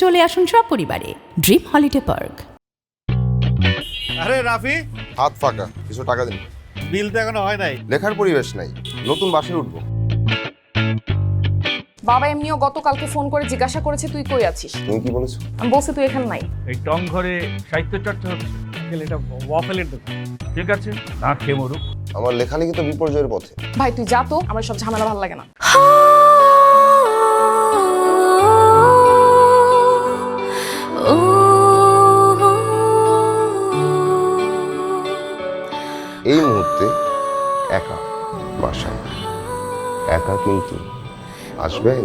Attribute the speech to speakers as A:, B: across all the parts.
A: চলে আসুন সপরিবারে ড্রিম হলিডে পার্ক
B: আরে রাফি।
C: হাত ফাঁকা কিছু টাকা দিন।
B: বিল তো এখনও হয় নাই।
C: লেখার পরিবেশ নাই নতুন বাসায় উঠবো।
D: বাবা এমনিও গতকালকে ফোন করে জিজ্ঞাসা করেছে তুই কই আছিস?
C: তুমি কি বলেছ?
D: আমি বলছি তুই এখানে নাই।
E: এই টং ঘরে সাহিত্য চর্চা হচ্ছে। এটা ওয়াফেলের দোকান। ঠিক আছে না খেয়ে মরুক।
C: আমার লেখালেখি তো বিপর্যয়ের পথে।
D: ভাই তুই যা তো আমার সব ঝামেলা ভালো লাগে না।
C: এই মুহূর্তে একা বাসায়। একা কিন্তু আসবেন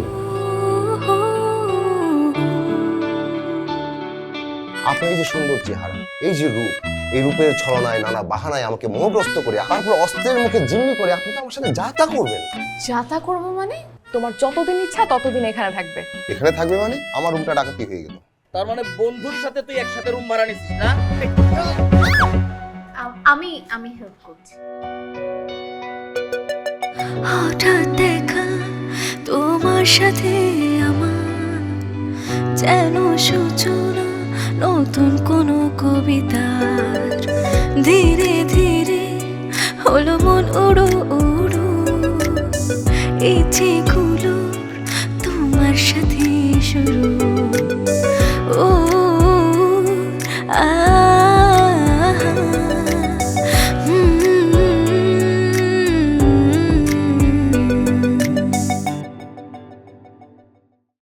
C: আপনার এই যে সুন্দর চেহারা এই যে রূপ এই রূপের ছলনায় নানা বাহানায় আমাকে মোহগ্রস্ত করে তারপর অস্ত্রের মুখে জিম্মি করে আপনি তো আমার সাথে যা তা করবেন।
D: যা তা করব মানে? তোমার যতদিন ইচ্ছা ততদিন এখানে থাকবে।
C: এখানে থাকবে মানে? আমার রুমটা ডাকাতি হয়ে গেল।
F: তার মানে বন্ধুর সাথে তুই একসাথে রুম ভাড়া নিছিস না?
G: আমি হেল্প করছি।
H: হঠাৎ দেখা তোমার সাথে আমার যেন সূচনা, নতুন কোনো কবিতার ধীরে ধীরে হলো মন উড়ো উড়ো ইচ্ছে